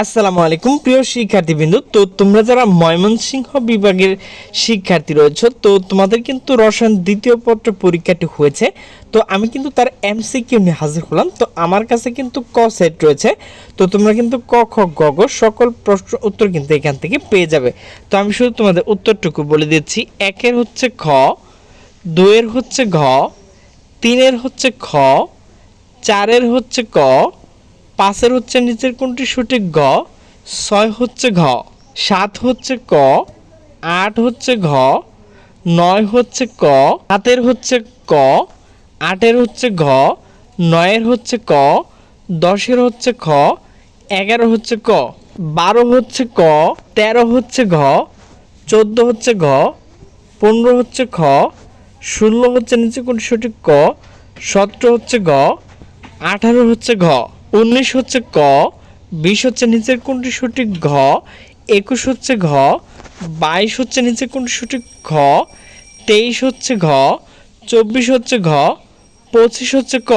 আসসালামু আলাইকুম। প্রিয় শিক্ষার্থীবৃন্দু, তো তোমরা যারা ময়মনসিংহ বিভাগের শিক্ষার্থী রয়েছে, তো তোমাদের কিন্তু রসায়ন দ্বিতীয় পত্র পরীক্ষাটি হয়েছে। তো আমি কিন্তু তার এমসিকিউ নিয়ে হাজির হলাম। তো আমার কাছে কিন্তু ক সেট রয়েছে। তো তোমরা কিন্তু ক, খ, গ গ সকল প্রশ্ন উত্তর কিন্তু এখান থেকে পেয়ে যাবে। তো আমি শুধু তোমাদের উত্তরটুকু বলে দিচ্ছি। একের হচ্ছে খ দুয়ের হচ্ছে ঘ, তিনের হচ্ছে খ, চারের হচ্ছে ক পাঁচের হচ্ছে নিচের কোনটি সঠিক? গ। ছয় হচ্ছে ঘ। সাত হচ্ছে ক। আট হচ্ছে ঘ। নয় হচ্ছে ক। সাতের হচ্ছে ক। আটের হচ্ছে ঘ। নয়ের হচ্ছে ক। দশের হচ্ছে খ। এগারো হচ্ছে ক। বারো হচ্ছে ক। তেরো হচ্ছে ঘ। চোদ্দ হচ্ছে ঘ। পনেরো হচ্ছে খ। ষোলো হচ্ছে নিচে কোনটি সঠিক? ক। সতেরো হচ্ছে ঘ। আঠারো হচ্ছে ঘ। উনিশ হচ্ছে ক, বিশ হচ্ছে নিচের কোনটি সঠিক ঘ, একুশ হচ্ছে ঘ, বাইশ হচ্ছে নিচের কোনটি সঠিক ঘ, তেইশ হচ্ছে ঘ, চব্বিশ হচ্ছে ঘ, পঁচিশ হচ্ছে ক।